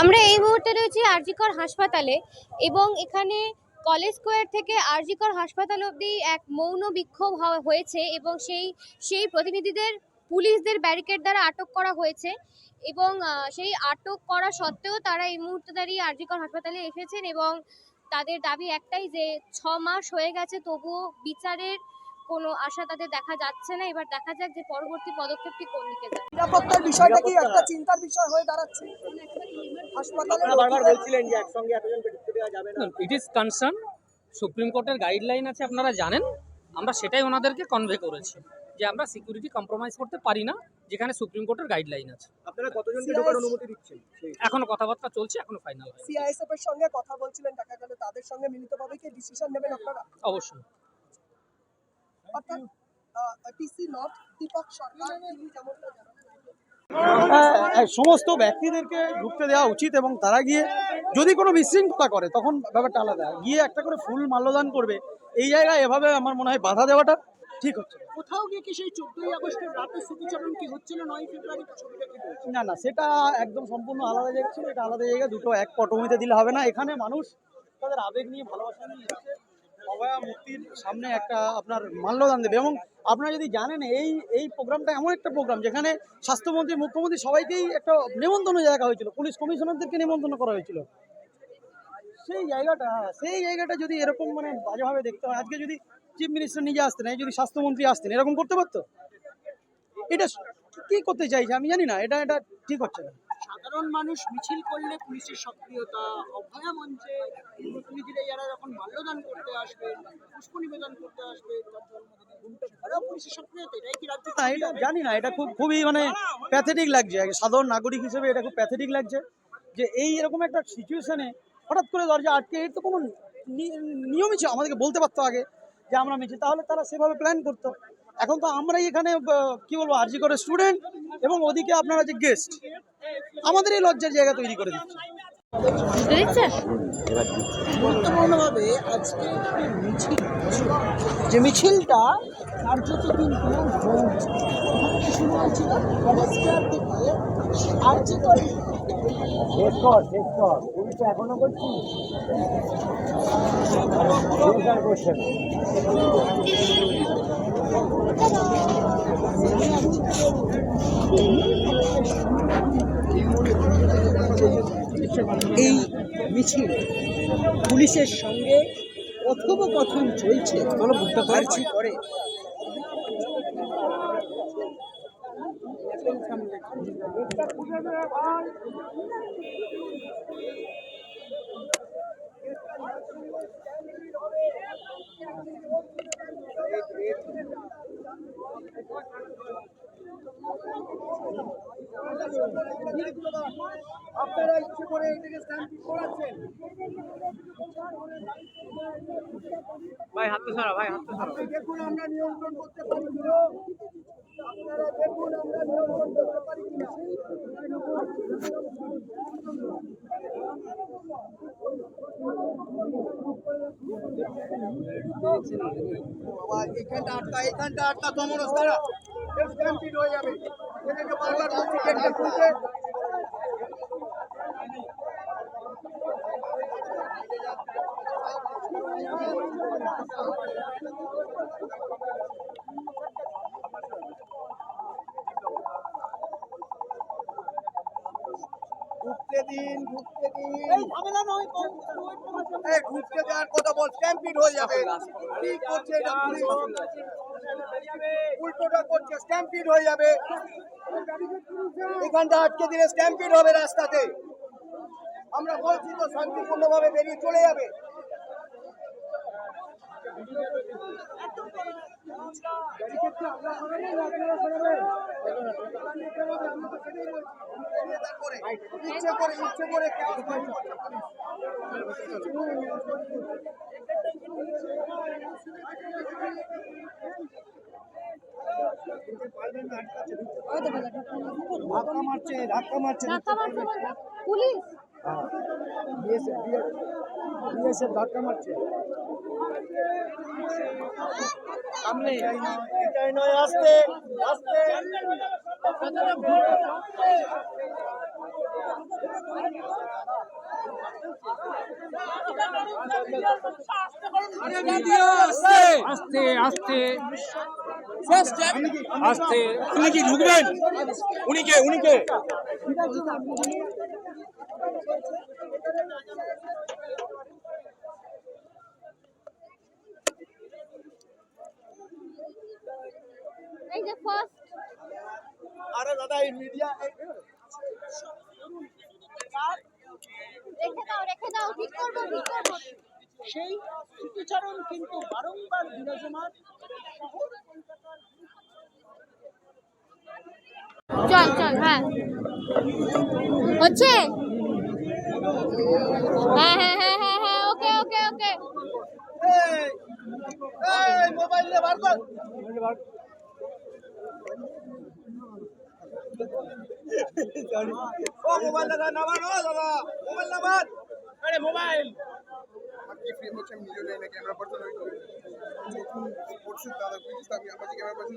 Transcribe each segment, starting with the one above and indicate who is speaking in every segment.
Speaker 1: আমরা এই মুহূর্তে রয়েছি আরজিকর হাসপাতালে এবং এখানে কলেজ স্কোয়ার থেকে আরজিকর হাসপাতাল অবধি এক মৌন বিক্ষোভ হয়েছে এবং সেই সেই প্রতিনিধিদের পুলিশদের ব্যারিকেড দ্বারা আটক করা হয়েছে এবং সেই আটক করা সত্ত্বেও তারা এই মুহূর্তে দাঁড়িয়ে আরজিকর হাসপাতালে এসেছেন এবং তাদের দাবি একটাই যে ছ মাস হয়ে গেছে তবুও বিচারের কোনো আশা তাদের দেখা যাচ্ছে না। এবার দেখা যাক যে পরবর্তী পদক্ষেপটি কোন দিকে যায়।
Speaker 2: নিরাপত্তার বিষয়টা কি? একটা চিন্তার বিষয় হয়ে দাঁড়াচ্ছে। হাসপাতালে
Speaker 3: আপনারা বারবার বলছিলেন যে একসঙ্গে এতজনকে ঢুকতে দেওয়া যাবে না।
Speaker 4: ইট ইজ কনসার্ন সুপ্রিম কোর্টের গাইডলাইন আছে আপনারা জানেন। আমরা সেটাই ওনাদেরকে কনভে করেছি যে আমরা সিকিউরিটি কম্প্রোমাইজ করতে পারি না যেখানে সুপ্রিম কোর্টের গাইডলাইন আছে।
Speaker 3: আপনারা কতজনকে ঢোকার অনুমতি দিচ্ছেন?
Speaker 4: এখনও কথাবার্তা চলছে এখনও ফাইনাল
Speaker 2: সিআইএসএফ এর সঙ্গে কথা বলছিলেন টাকা গেলে তাদের সঙ্গে মিলিতভাবে কি ডিসিশন নেবেন আপনারা?
Speaker 4: অবশ্যই।
Speaker 2: অর্থাৎ নর্থ দীপক সরকার তিনি যেমনটা জানালেন
Speaker 5: সমস্ত ব্যক্তিদেরকে ঢুকতে দেওয়া উচিত এবং তারা গিয়ে যদি কোনো বিশৃঙ্খলা করে তখন ব্যাপারটা আলাদা। গিয়ে একটা করে ফুল মাল্যদান করবে এই জায়গায় এভাবে আমার মনে হয় বাধা দেওয়াটা ঠিক হচ্ছে না।
Speaker 2: কোথাও গিয়ে কি সেই চোদ্দই আগস্টের রাতে স্মৃতিচারণ কি হচ্ছিল? নয় ফেব্রুয়ারি?
Speaker 5: না না সেটা একদম সম্পূর্ণ আলাদা জায়গা ছিল। এটা আলাদা জায়গা দুটো এক পটভূমিতে দিলে হবে না। এখানে মানুষ তাদের আবেগ নিয়ে ভালোবাসা নিয়ে অভয়া মুক্তির সামনে একটা আপনার মাল্যদান দেবে এবং আপনারা যদি জানেন, এই এই প্রোগ্রামটা এমন একটা প্রোগ্রাম যেখানে স্বাস্থ্যমন্ত্রী, মুখ্যমন্ত্রী সবাইকেই একটা নেমন্তন্ন জায়গা হয়েছিল, পুলিশ কমিশনারদেরকে নেমন্তন্ন করা হয়েছিল। সেই জায়গাটা সেই জায়গাটা যদি এরকম মানে বাজেভাবে দেখতে হয়, আজকে যদি চিফ মিনিস্টার নিজে আসতেন যদি স্বাস্থ্যমন্ত্রী আসতেন, এরকম করতে পারতো? এটা কি করতে চাইছে আমি জানি না, এটা এটা ঠিক হচ্ছে না।
Speaker 2: সাধারণ মানুষ মিছিল করলে পুলিশের সক্রিয়তা অভয়া মঞ্চে প্রতিনিধিরা যারা যখন মাল্যদান করতে আসবে পুষ্প নিবেদন করতে আসবে
Speaker 5: এটা জানি না এটা খুব খুবই মানে প্যাথেটিক লাগছে। সাধারণ নাগরিক হিসেবে এটা খুব প্যাথেটিক লাগছে যে এই এরকম একটা সিচুয়েশনে হঠাৎ করে দরজা আটকে এর তো কোনো নিয়মই ছিল আমাদেরকে বলতে পারতো আগে যে আমরা মিছিল তাহলে তারা সেভাবে প্ল্যান করতো। এখন তো আমরাই এখানে কি বলব আরজি করে স্টুডেন্ট এবং ওদিকে আপনারা যে গেস্ট আমাদের এই লজ্জার জায়গা তৈরি করে দিচ্ছে।
Speaker 2: গুরুত্বপূর্ণভাবে আজকে মিছিল যে মিছিলটা কার্যত কিন্তু শুরু হয়েছিল থেকে
Speaker 3: শেষ কর শেষ কর পুলিশ এখনও করছি? পুলিশ করছে না।
Speaker 2: এই মিছিল পুলিশের সঙ্গে কথোপকথন চলছে। করে?
Speaker 3: আপনারা ইচ্ছে করে এটাকে স্ট্যাম্পিং করাচ্ছেন।
Speaker 4: ভাই হাত সারা ভাই হাত সারা
Speaker 3: দেখুন আমরা নিয়ন্ত্রণ করতে পারি কিনা। আপনারা দেখুন আমরা নিয়ন্ত্রণ করতে পারি কিনা। এখানটা আটকা এখানটা আটকা কমরস তারা স্ট্যাম্পিড হয়ে যাবে। এদেরকে বারবার বলছি গেটটা খুলতে ঢুকতে দিন ঢুকতে দিন।
Speaker 2: এই
Speaker 3: ঢুকতে দেওয়ার কথা বল স্ট্যাম্পিড হয়ে যাবে। কি করছে এটা উল্টোটা করছে স্ট্যাম্পিড হয়ে যাবে। এখানটা আটকে দিলে স্ট্যাম্পিড হবে রাস্তাতে। আমরা বলছি তো শান্তিপূর্ণভাবে বেরিয়ে চলে যাবে। ইচ্ছে করে ইচ্ছে করে ধাক্কা মারছে ধাক্কা মারছে
Speaker 1: ধাক্কা মারছে? পুলিশ
Speaker 3: বিএসএফ ধাক্কা মারছে সামনে এটাই নয় আস্তে আস্তে
Speaker 4: আস্তে আস্তে আস্তে
Speaker 3: আপনি কি ঢুকবেন? উনি কে? উনি কে?
Speaker 1: ফার্স্ট
Speaker 3: আরে দাদা এই মিডিয়া
Speaker 1: রেখে দাও রেখে দাও ঠিক করব ঠিক করব।
Speaker 2: সেই স্মৃতিচারণ কিন্তু বারংবার বিরাজমান।
Speaker 1: চল চল হ্যাঁ হচ্ছে হ্যাঁ হ্যাঁ হ্যাঁ হ্যাঁ হ্যাঁ ওকে ওকে ওকে
Speaker 3: এই এই মোবাইল নে বার কর ও মোবাইল দাদা নামান ও দাদা মোবাইল নামান আরে মোবাইল
Speaker 6: আমাকে ফ্রেম হচ্ছে আমি নিজেও জানি না ক্যামেরা পার্সন হয়ে যখন করছে দাদা বুঝিস আমি আমার যে camera person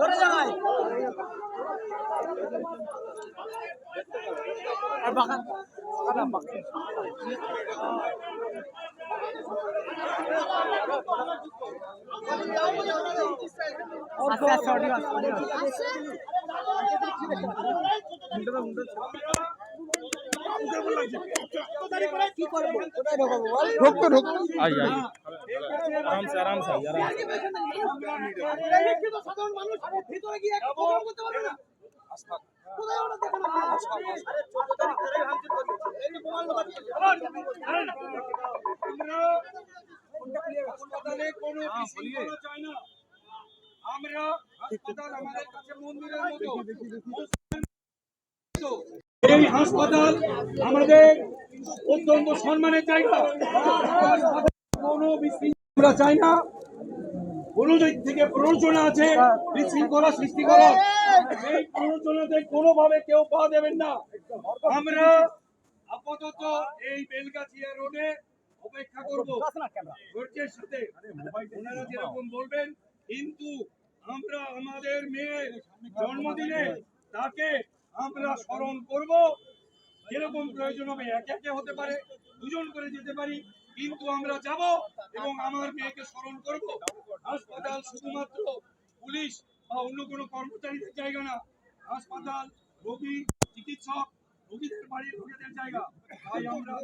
Speaker 6: বলেছে আমি যাব আমি যাব করে দিয়েছি
Speaker 3: হাসপাতালে আমাদের এই হাসপাতাল আমাদের অত্যন্ত সম্মানের জায়গা। আমরা চাই না। থেকে প্ররোচনা আছে, বিশৃঙ্খলা সৃষ্টি এই প্ররোচনাতে কেউ পা দেবেন না। আমরা আপাতত এই বেলগাছিয়া রোডে অপেক্ষা করব। ধৈর্যের সাথে। ওনারা যেরকম বলবেন, কিন্তু আমরা আমাদের মেয়ের জন্মদিনে তাকে আমরা স্মরণ করব। যেরকম প্রয়োজন হবে একে একে হতে পারে। দুজন করে যেতে পারি। কিন্তু আমরা যাব এবং আমার মেয়েকে স্মরণ করব। হাসপাতাল শুধুমাত্র পুলিশ বা অন্য কোনো কর্মচারীদের জায়গা না, হাসপাতাল, রোগী, চিকিৎসক, রোগীদের বাড়ির লোকেদের জায়গা। তাই আমরা